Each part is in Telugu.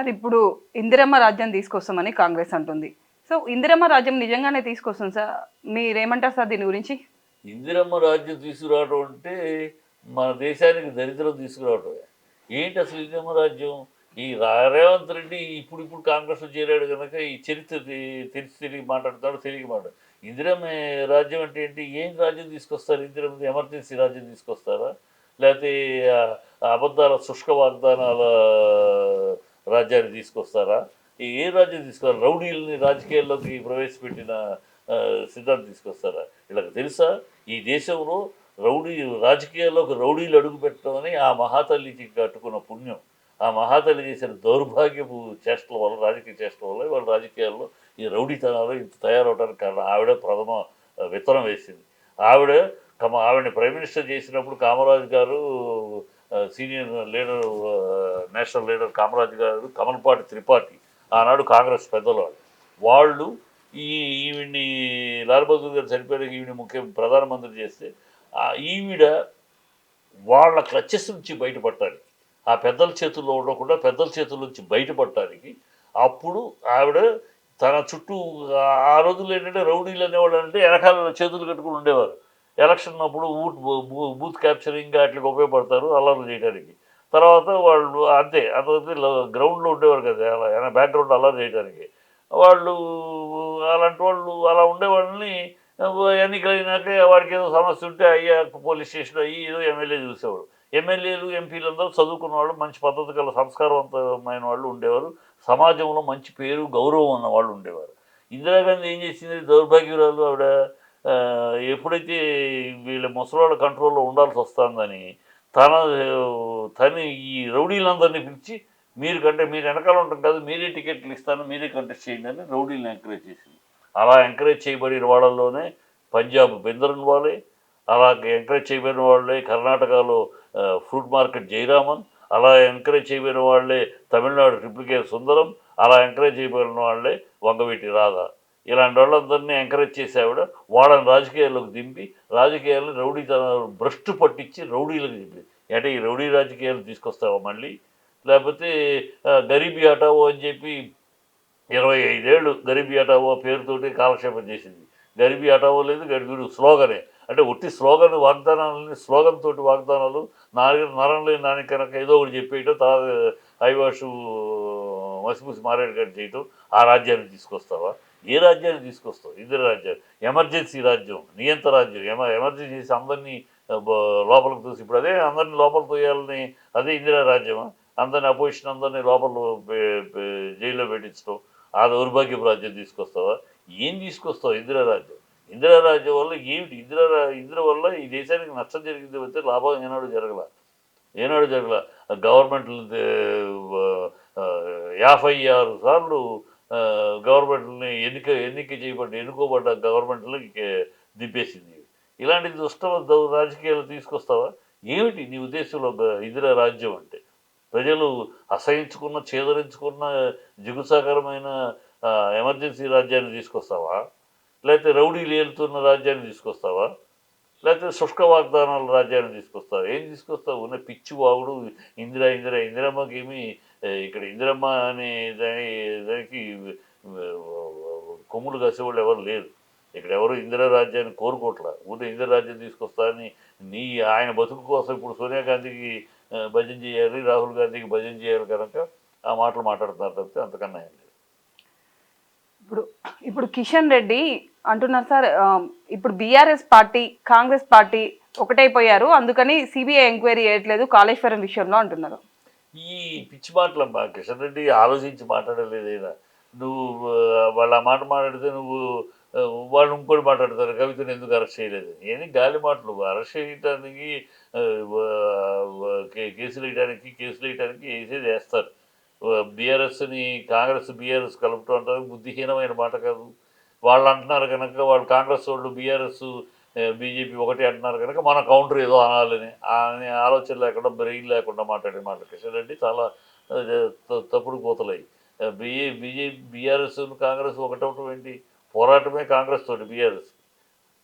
సార్ ఇప్పుడు ఇందిరమ్మ రాజ్యం తీసుకొస్తామని కాంగ్రెస్ అంటుంది. సో ఇందిరమ్మ రాజ్యం నిజంగానే తీసుకొస్తుంది సార్. మీరేమంటారు సార్ దీని గురించి? ఇందిరమ్మ రాజ్యం తీసుకురావడం అంటే మన దేశానికి దరిద్రం తీసుకురావటమే. ఏంటి అసలు ఇందిరమ్మ రాజ్యం? ఈ రేవంత్ రెడ్డి ఇప్పుడు ఇప్పుడు కాంగ్రెస్లో చేరాడు కనుక ఈ చరిత్ర తెలిసి తిరిగి మాట్లాడతాడు తెలియ మాట్లాడు. ఇందిరమ్మ రాజ్యం అంటే ఏంటి? ఏం రాజ్యం తీసుకొస్తారు? ఇందిరమ్మ ఎమర్జెన్సీ రాజ్యం తీసుకొస్తారా? లేకపోతే అబద్ధాల శుష్క వాగ్దానాల రాజ్యాన్ని తీసుకొస్తారా? ఈ ఏ రాజ్యం తీసుకోవాలి రౌడీలని రాజకీయాల్లోకి ప్రవేశపెట్టిన సిద్ధాంతం తీసుకొస్తారా? వీళ్ళకి తెలుసా? ఈ దేశంలో రౌడీ రాజకీయాల్లోకి రౌడీలు అడుగు పెట్టడం అని ఆ మహాతల్లికి కట్టుకున్న పుణ్యం. ఆ మహాతల్లి చేసిన దౌర్భాగ్యపు చేష్టల వల్ల రాజకీయ చేష్టల వల్ల వాళ్ళ రాజకీయాల్లో ఈ రౌడీతనాలు ఇంత తయారవడానికి కారణం. ఆవిడ ప్రథమ విత్తనం వేసింది. ఆవిడ కమ ఆవిడని ప్రైమ్ మినిస్టర్ చేసినప్పుడు కామరాజు గారు senior leader national leader Kamaraj గారు కమల్పాటి త్రిపాఠి ఆనాడు కాంగ్రెస్ పెద్దలవాడు వాళ్ళు ఈ ఈవిడ్ని లాల్ బహదూర్ గారు చనిపోయాక ఈవిడ ముఖ్య ప్రధానమంత్రి చేస్తే ఈవిడ వాళ్ళ క్లచెస్ నుంచి బయటపడటానికి ఆ పెద్దల చేతుల్లో ఉండకుండా పెద్దల చేతుల నుంచి బయటపడటానికి అప్పుడు ఆవిడ తన చుట్టూ ఆ- ఆ రోజుల్లో ఏంటంటే రౌడీలు అనేవాళ్ళు అంటే వెనకాల చేతులు కట్టుకుని ఉండేవారు. ఎలక్షన్ అప్పుడు బూత్ బూత్ క్యాప్చరింగ్ అట్లకి ఉపయోగపడతారు అల్లర్లు చేయడానికి తర్వాత వాళ్ళు అంతే అంతే గ్రౌండ్లో ఉండేవారు కదా అలా బ్యాక్గ్రౌండ్ అల్లరి చేయడానికి వాళ్ళు అలాంటి వాళ్ళు అలా ఉండేవాళ్ళని ఎన్నికలైనాక వాడికి ఏదో సమస్య ఉంటే అయ్యా పోలీస్ స్టేషన్ అయ్యి ఏదో ఎమ్మెల్యే చూసేవాడు. ఎమ్మెల్యేలు ఎంపీలు అందరూ చదువుకున్న వాళ్ళు మంచి పద్ధతి గల సంస్కారవంతమైన వాళ్ళు ఉండేవారు. సమాజంలో మంచి పేరు గౌరవం ఉన్న వాళ్ళు ఉండేవారు. ఇందిరాగాంధీ ఏం చేసింది? దౌర్భాగ్యురాలు ఆవిడ ఎప్పుడైతే వీళ్ళ ముసలాళ్ళ కంట్రోల్లో ఉండాల్సి వస్తుందని తన తన ఈ రౌడీలందరినీ పిలిచి మీరు కంటే మీరు వెనకాల ఉంటాం కాదు మీరే టికెట్లు ఇస్తాను మీరే కంటెస్ట్ చేయండి అని రౌడీలను ఎంకరేజ్ చేసింది. అలా ఎంకరేజ్ చేయబడిన వాళ్ళల్లోనే పంజాబ్ బెందరన్ వాళ్ళే అలాగే ఎంకరేజ్ చేయబడిన వాళ్ళే కర్ణాటకలో ఫ్రూట్ మార్కెట్ జయరామన్ అలా ఎంకరేజ్ చేయబడిన వాళ్ళే తమిళనాడు ట్రిప్లికేర్ సుందరం అలా ఎంకరేజ్ చేయబడిన వాళ్ళే వంగవీటి రాధా. ఇలాంటి వాళ్ళందరినీ ఎంకరేజ్ చేసేవాడు వాళ్ళని రాజకీయాల్లోకి దింపి రాజకీయాలను రౌడీ తన భ్రష్టు పట్టించి రౌడీలకు దింపి. అంటే ఈ రౌడీ రాజకీయాలు తీసుకొస్తావా మళ్ళీ? లేకపోతే గరీబీ అటావో అని చెప్పి ఇరవై ఐదేళ్ళు గరీబీ అటావో పేరుతోటి కాలక్షేపం చేసింది. గరీబీ అటావో లేదు గడిబీడు స్లోగనే. అంటే ఒట్టి స్లోగన్ వాగ్దానాలని స్లోగన్ తోటి వాగ్దానాలు నాలుగు నరం లేని నాని కనుక ఏదో ఒకటి చెప్పేయటం తర్వాత ఐవాషు మసిమూసి మారేడు గారు చేయటం ఆ రాజ్యాన్ని తీసుకొస్తావా? ఏ రాజ్యాన్ని తీసుకొస్తావు? ఇద్దరు రాజ్యాలు. ఎమర్జెన్సీ రాజ్యం నియంత రాజ్యం. ఎమ ఎమర్జెన్సీ చేసి అందరినీ లోపలికి తోసి ఇప్పుడు అదే అందరినీ లోపల తోయాలని అదే ఇందిరా రాజ్యమా? అందరిని అపోజిషన్ అందరినీ లోపల జైల్లో పెట్టించడం ఆ దౌర్భాగ్యపు రాజ్యం తీసుకొస్తావా? ఏం తీసుకొస్తావు ఇందిరా రాజ్యం? ఇందిరా రాజ్యం వల్ల ఏమిటి? ఇందిరా ఇందిర వల్ల ఈ దేశానికి నష్టం జరిగింది అయితే లాభం ఏనాడు జరగల. ఏనాడు జరగల. గవర్నమెంట్ యాభై ఆరు సార్లు గవర్నమెంట్ని ఎన్నిక ఎన్నిక చేయబడ్డ ఎన్నుకోబడ్డ గవర్నమెంట్లకి దింపేసింది. ఇలాంటి దుష్ట దౌ- రాజకీయాలు తీసుకొస్తావా? ఏమిటి నీ ఉద్దేశంలో బ- ఇందిరా రాజ్యం అంటే? ప్రజలు అసహించుకున్న చేదరించుకున్న జిగుసాకరమైన ఎమర్జెన్సీ రాజ్యాన్ని తీసుకొస్తావా? లేకపోతే రౌడీలు ఏలుతున్న రాజ్యాన్ని తీసుకొస్తావా? లేకపోతే శుష్క వాగ్దానాల రాజ్యాన్ని తీసుకొస్తావా? ఏం తీసుకొస్తావు? ఉన్న పిచ్చి వాగుడు ఇందిరా ఇందిరా ఇందిరమ్మకి ఏమి ఇక్కడ ఇందిరమ్మ అనే దాని దానికి కొమ్ములు కసేవాళ్ళు ఎవరు లేరు. ఇక్కడ ఎవరు ఇందిరారాజ్యాన్ని కోరుకోవట్లా? ఊరికే ఇందిరారాజ్యం తీసుకొస్తారని నీ ఆయన బతుకు కోసం ఇప్పుడు సోనియా గాంధీకి భజన చేయాలి రాహుల్ గాంధీకి భజన చేయాలి కనుక ఆ మాటలు మాట్లాడుతున్నారు తప్పితే అంతకన్నా ఏం లేదు. ఇప్పుడు ఇప్పుడు కిషన్ రెడ్డి అంటున్నారు సార్ ఇప్పుడు బీఆర్ఎస్ పార్టీ కాంగ్రెస్ పార్టీ ఒకటైపోయారు అందుకని సిబిఐ ఎంక్వైరీ చేయట్లేదు కాళేశ్వరం విషయంలో అంటున్నారు. ఈ పిచ్చి మాటలమ్మా కిషన్ రెడ్డి ఆలోచించి మాట్లాడలేదైనా నువ్వు వాళ్ళ వాళ్ళు ఆ మాట మాట్లాడితే నువ్వు వాళ్ళు ఇంకోటి మాట్లాడతారు కవితను ఎందుకు అరెస్ట్ చేయలేదు? ఏది గాలి మాటలు? అరెస్ట్ చేయడానికి కేసులు వేయడానికి కేసులు వేయడానికి వేసేది వేస్తారు. బీఆర్ఎస్ని కాంగ్రెస్ బీఆర్ఎస్ కలుపుతూ అంటారు బుద్ధిహీనమైన మాట కాదు. వాళ్ళు అంటున్నారు కనుక వాళ్ళు కాంగ్రెస్ వాళ్ళు బీఆర్ఎస్ బీజేపీ ఒకటి అంటున్నారు కనుక మన కౌంటర్ ఏదో అనాలని అనే ఆలోచన లేకుండా బ్రెయిన్ లేకుండా మాట్లాడే మాట కిషన్ రెడ్డి చాలా తప్పుడు కోతలయ్యి. బిఏ బీజేపీ బీఆర్ఎస్ కాంగ్రెస్ ఒకటవటం ఏంటి? పోరాటమే కాంగ్రెస్ తోటి బీఆర్ఎస్.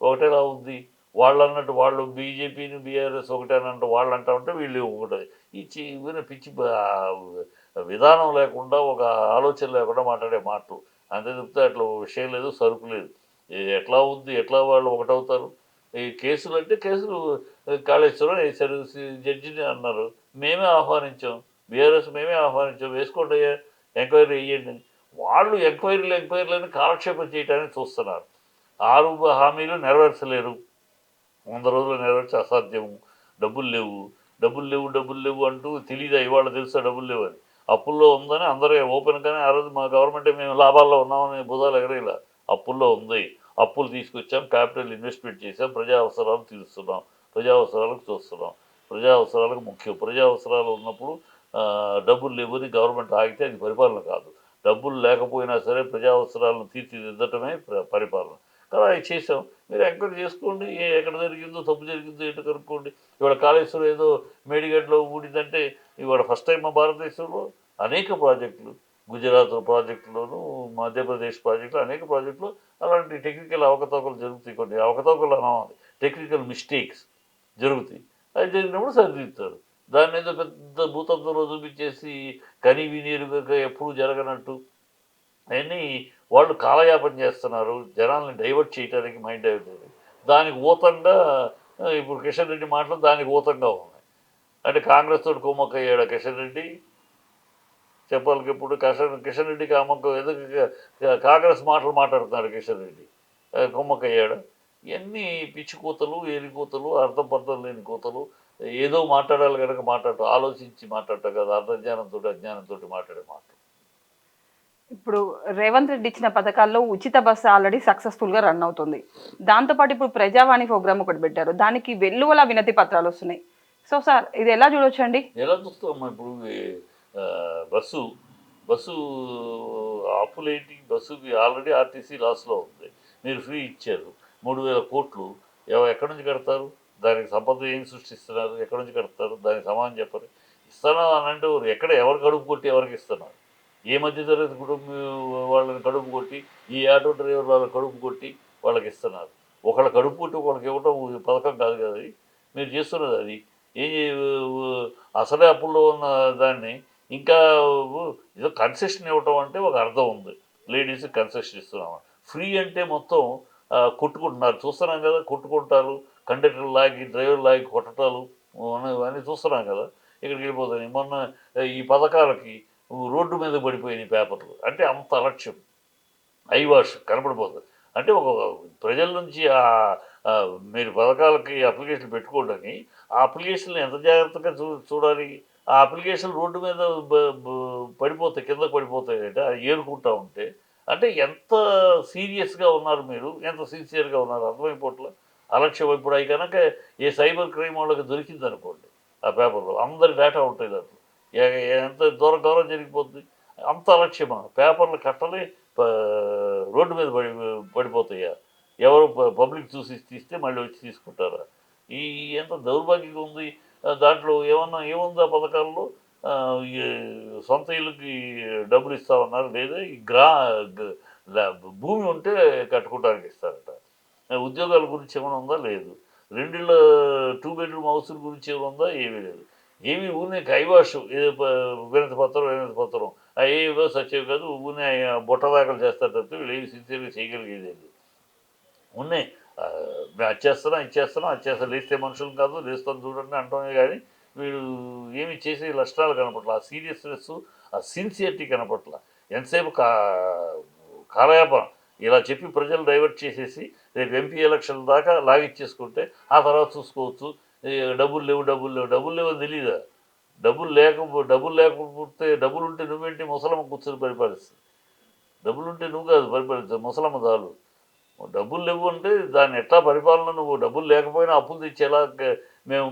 ఒకటేలా ఉంది. వాళ్ళు అన్నట్టు వాళ్ళు బీజేపీని బీఆర్ఎస్ ఒకటే అన్నట్టు వాళ్ళు అంటా ఉంటే వీళ్ళు ఒకటి ఇచ్చి ఇవన్నీ పిచ్చి విధానం లేకుండా ఒక ఆలోచన లేకుండా మాట్లాడే మాటలు. అంతే చెప్తే అట్లా విషయం లేదు సరుకు లేదు. ఎట్లా ఉంది ఎట్లా వాళ్ళు ఒకటవుతారు? ఈ కేసులు అంటే కేసులు కాళేశ్వరం వేశారు జడ్జిని అన్నారు. మేమే ఆహ్వానించాం. బీఆర్ఎస్ మేమే ఆహ్వానించాం. వేసుకోండి ఎంక్వైరీ వేయండి వాళ్ళు ఎంక్వైరీలు ఎంక్వైరీలను కాలక్షేపం చేయడానికి చూస్తున్నారు. ఆరు హామీలు నెరవేర్చలేరు. వంద రోజులు నెరవేర్చి అసాధ్యము డబ్బులు లేవు. డబ్బులు లేవు డబ్బులు లేవు అంటూ తెలియదా ఇవాళ తెలుసా డబ్బులు లేవు అని అప్పుల్లో ఉందని అందరూ ఓపెన్గానే ఆ రోజు మా గవర్నమెంట్ మేము లాభాల్లో ఉన్నామని బుధాలు ఎగరేలా. అప్పుల్లో ఉంది. అప్పులు తీసుకొచ్చాం క్యాపిటల్ ఇన్వెస్ట్మెంట్ చేసాం ప్రజా అవసరాలు తీరుస్తున్నాం ప్రజా అవసరాలకు చూస్తున్నాం. ప్రజా అవసరాలకు ముఖ్యం. ప్రజా అవసరాలు ఉన్నప్పుడు డబ్బులు లేవని గవర్నమెంట్ ఆగితే అది పరిపాలన కాదు. డబ్బులు లేకపోయినా సరే ప్రజా అవసరాలను తీర్చిదిద్దటమే పరిపాలన. కదా అది చేసాం మీరు ఎంక్వైరీ చేసుకోండి. ఏ ఎక్కడ జరిగిందో తప్పు జరిగిందో ఏంటో కనుక్కోండి. ఇవాళ కాళేశ్వరం ఏదో మేడిగడ్డలో ఊడిందంటే ఇవాళ ఫస్ట్ టైం మా భారతదేశంలో అనేక ప్రాజెక్టులు గుజరాత్ ప్రాజెక్టులోను మధ్యప్రదేశ్ ప్రాజెక్టులు అనేక ప్రాజెక్టులు అలాంటి టెక్నికల్ అవకతవకలు జరుగుతాయి కొన్ని. అవకతవకలు అనవాలి టెక్నికల్ మిస్టేక్స్ జరుగుతాయి. అది జరిగినప్పుడు సరిదిద్దుతారు. దాని మీద పెద్ద భూతత్వంలో చూపించేసి కని వినియోగ ఎప్పుడూ జరగనట్టు అవన్నీ వాళ్ళు కాలయాపన చేస్తున్నారు. జనాల్ని డైవర్ట్ చేయడానికి మైండ్ డైవర్ట్ చేయడానికి దానికి ఊతంగా ఇప్పుడు కిషన్ రెడ్డి మాటలు దానికి ఊతంగా ఉన్నాయి. అంటే కాంగ్రెస్ తోటి కుమ్మక్క అయ్యాడు కిషన్ రెడ్డి? చెప్పాలికి ఇప్పుడు కిషన్ కిషన్ రెడ్డికి అమ్మకం ఎందుకు కాంగ్రెస్ మాటలు మాట్లాడుతున్నారు కిషన్ రెడ్డి. అయ్యాడు ఇవన్నీ పిచ్చి కూతలు ఏరి కూతలు అర్థం పర్థం లేని కూతలు ఏదో మాట్లాడాలి కనుక మాట్లాడటం ఆలోచించి మాట్లాడటం కదా అర్థజ్ఞానంతో అజ్ఞానంతో మాట్లాడే మాట ఇప్పుడు రేవంత్ రెడ్డి ఇచ్చిన పథకాల్లో ఉచిత బస్సు ఆల్రెడీ సక్సెస్ఫుల్గా రన్ అవుతుంది. దాంతోపాటు ఇప్పుడు ప్రజావాణి ప్రోగ్రామ్ ఒకటి పెట్టారు. దానికి వెల్లువల వినతి పత్రాలు వస్తున్నాయి. సో సార్ ఇది ఎలా చూడొచ్చండి? ఎలా చూస్తాం ఇప్పుడు బస్సు బస్సు అప్పులేంటి బస్సుకి ఆల్రెడీ ఆర్టీసీ లాస్లో ఉంది. మీరు ఫ్రీ ఇచ్చారు. మూడు వేల కోట్లు. ఎవ- ఎక్కడి నుంచి కడతారు? దానికి సంపద ఏం సృష్టిస్తున్నారు? ఎక్కడి నుంచి కడతారు? దానికి సమానం చెప్పరు ఇస్తున్నావు అని అంటే ఎక్కడ ఎవరు కడుపు కొట్టి ఎవరికి ఇస్తున్నారు? ఏ మధ్యతరగతి కుటుంబం వాళ్ళని కడుపు కొట్టి ఈ ఆటో డ్రైవర్ వాళ్ళని కడుపు కొట్టి వాళ్ళకి ఇస్తున్నారు. ఒకళ్ళ కడుపు కొట్టి ఒకళ్ళకి ఇవ్వడం పథకం కాదు కదా అది. మీరు చేస్తున్నది అది. ఏ అసలే అప్పుల్లో ఉన్న దాన్ని ఇంకా ఏదో కన్సెషన్ ఇవ్వటం అంటే ఒక అర్థం ఉంది. లేడీస్ కన్సెషన్ ఇస్తున్నాం ఫ్రీ అంటే మొత్తం కొట్టుకుంటున్నారు. చూస్తున్నాం కదా కొట్టుకుంటారు. కండక్టర్ లాగి డ్రైవర్ లాగి కొట్టటాలు అని చూస్తున్నాం కదా ఇక్కడికి వెళ్ళిపోతాయి మొన్న ఈ పథకాలకి రోడ్డు మీద పడిపోయినాయి పేపర్లు. అంటే అంత అలక్ష్యం. ఐ వాష్ కనపడిపోతుంది. అంటే ఒక ప్రజల నుంచి ఆ మీరు పథకాలకి అప్లికేషన్ పెట్టుకోవడానికి ఆ అప్లికేషన్లు ఎంత జాగ్రత్తగా చూ చూడాలి? ఆ అప్లికేషన్ రోడ్డు మీద పడిపోతాయి కింద పడిపోతాయంటే అది ఏరుకుంటా ఉంటే. అంటే ఎంత సీరియస్గా ఉన్నారు మీరు? ఎంత సిన్సియర్గా ఉన్నారు? అర్థమైపోట్ల అలక్ష్యం ఇప్పుడు అవి కనుక ఏ సైబర్ క్రైమ్ వాళ్ళకి దొరికింది అనుకోండి ఆ పేపర్లో. అందరి డేటా ఉంటాయి దాంట్లో. ఎంత దూరం దూరం జరిగిపోతుంది అంత అలక్ష్యమా? పేపర్లు కట్టలే రోడ్డు మీద పడి పడిపోతాయా? ఎవరు పబ్లిక్ చూసి తీస్తే మళ్ళీ వచ్చి తీసుకుంటారా? ఈ ఎంత దౌర్భాగ్యంగా ఉంది. దాంట్లో ఏమన్నా ఏముందా పథకాల్లో? ఈ సొంత ఇల్లుకి డబ్బులు ఇస్తామన్నారు. లేదా ఈ గ్రా భూమి ఉంటే కట్టుకోవడానికి ఇస్తారట. ఉద్యోగాల గురించి ఏమైనా ఉందా? లేదు. రెండిళ్ళ టూ బెడ్రూమ్ హౌసుల గురించి ఏమైనా ఉందా? ఏమీ లేదు. ఏమి ఊరినే కైవాష్ ఏదో వినతి పత్రం వినతి పత్రం. అయ్యేవో సచ్చేవి కాదు. ఊరినే బుట్టదాకలు చేస్తారు తప్పితే వీళ్ళు ఏమి సిన్సియర్గా చేయగలిగేది ఉన్నాయి. ఆ, మేము వచ్చేస్తున్నాం ఇచ్చేస్తున్నాం వచ్చేస్తాం లేస్తే మనుషులు కాదు లేస్తాం చూడండి అంటామే కానీ వీడు ఏమి చేసే లక్షణాలు కనపట్ల ఆ సీరియస్నెస్ ఆ సిన్సియరిటీ కనపట్ల ఎంతసేపు కా కాలయాపన. ఇలా చెప్పి ప్రజలు డైవర్ట్ చేసేసి రేపు ఎంపీ ఎలక్షన్ దాకా లాగిచ్చేసుకుంటే ఆ తర్వాత చూసుకోవచ్చు. డబ్బులు లేవు డబ్బులు లేవు డబ్బులు లేవు తెలియదా డబ్బులు లేకపో డబ్బులు లేకపోతే డబ్బులు ఉంటే నువ్వేంటి ముసలమ్మ కూర్చొని పరిపాలిస్తుంది? డబ్బులు ఉంటే నువ్వు కాదు పరిపాలిస్తావు ముసలమ్మ చాలు. డబ్బులు లేవు అంటే దాన్ని ఎట్లా పరిపాలన? నువ్వు డబ్బులు లేకపోయినా అప్పులు తెచ్చేలా మేము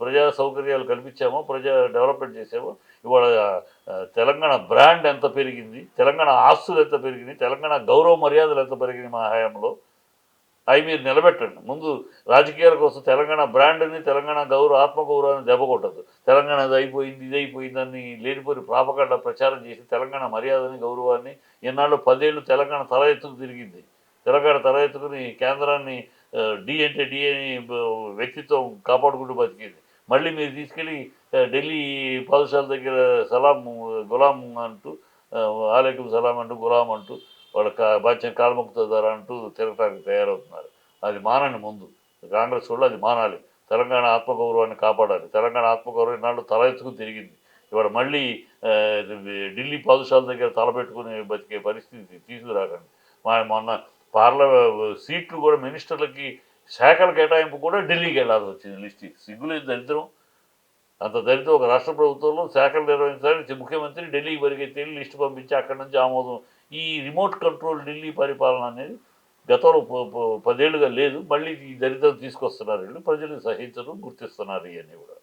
ప్రజా సౌకర్యాలు కల్పించామో ప్రజా డెవలప్మెంట్ చేసామో ఇవాళ తెలంగాణ బ్రాండ్ ఎంత పెరిగింది? తెలంగాణ ఆస్తులు ఎంత పెరిగింది తెలంగాణ గౌరవ మర్యాదలు ఎంత పెరిగింది మా హయాంలో? అవి మీరు నిలబెట్టండి. ముందు రాజకీయాల కోసం తెలంగాణ బ్రాండ్ని తెలంగాణ గౌరవ ఆత్మగౌరవాన్ని దెబ్బకొట్టద్దు. తెలంగాణ ఇది అయిపోయింది ఇది అయిపోయిందని లేనిపోయి ప్రాపకాండ ప్రచారం చేసి తెలంగాణ మర్యాదని గౌరవాన్ని ఎన్నాళ్ళు పదేళ్ళు తెలంగాణ తల ఎత్తుకు తిరిగింది. తెలంగాణ తల ఎత్తుకుని కేంద్రాన్ని డి అంటే డి అని వ్యక్తిత్వం కాపాడుకుంటూ బతికింది. మళ్ళీ మీరు తీసుకెళ్ళి ఢిల్లీ పాదశాల దగ్గర సలాం గులాం అంటూ ఆలేకం సలాం అంటూ గులాం అంటూ వాళ్ళ కా బాధ్యం కాలముక్తారు అంటూ తిరగటానికి తయారవుతున్నారు. అది మానని ముందు. కాంగ్రెస్ వాళ్ళు అది మానాలి. తెలంగాణ ఆత్మగౌరవాన్ని కాపాడాలి. తెలంగాణ ఆత్మగౌరవం ఇన్నాళ్ళు తల ఎత్తుకుని తిరిగింది. ఇవాళ మళ్ళీ ఢిల్లీ పాదుషాల దగ్గర తలపెట్టుకుని బతికే పరిస్థితి తీసుకురాకండి. మా మొన్న పార్లమెంట్ సీట్లు కూడా మినిస్టర్లకి శాఖల కేటాయింపు కూడా ఢిల్లీకి వెళ్ళాల్సి వచ్చింది లిస్ట్ సిగ్గులేదు దరిద్రం. అంత దరిద్రం ఒక రాష్ట్ర ప్రభుత్వంలో శాఖలు నిర్వహించడానికి ముఖ్యమంత్రి ఢిల్లీకి పరిగెత్తి లిస్టు పంపించి అక్కడి నుంచి ఆమోదం. ఈ రిమోట్ కంట్రోల్ ఢిల్లీ పరిపాలన అనేది గతంలో ప- ప- పదేళ్ళుగా లేదు. మళ్ళీ ఈ దరిద్రం తీసుకొస్తున్నారు వీళ్ళు ప్రజలు సహించరు గుర్తిస్తున్నారు ఇవన్నీ కూడా.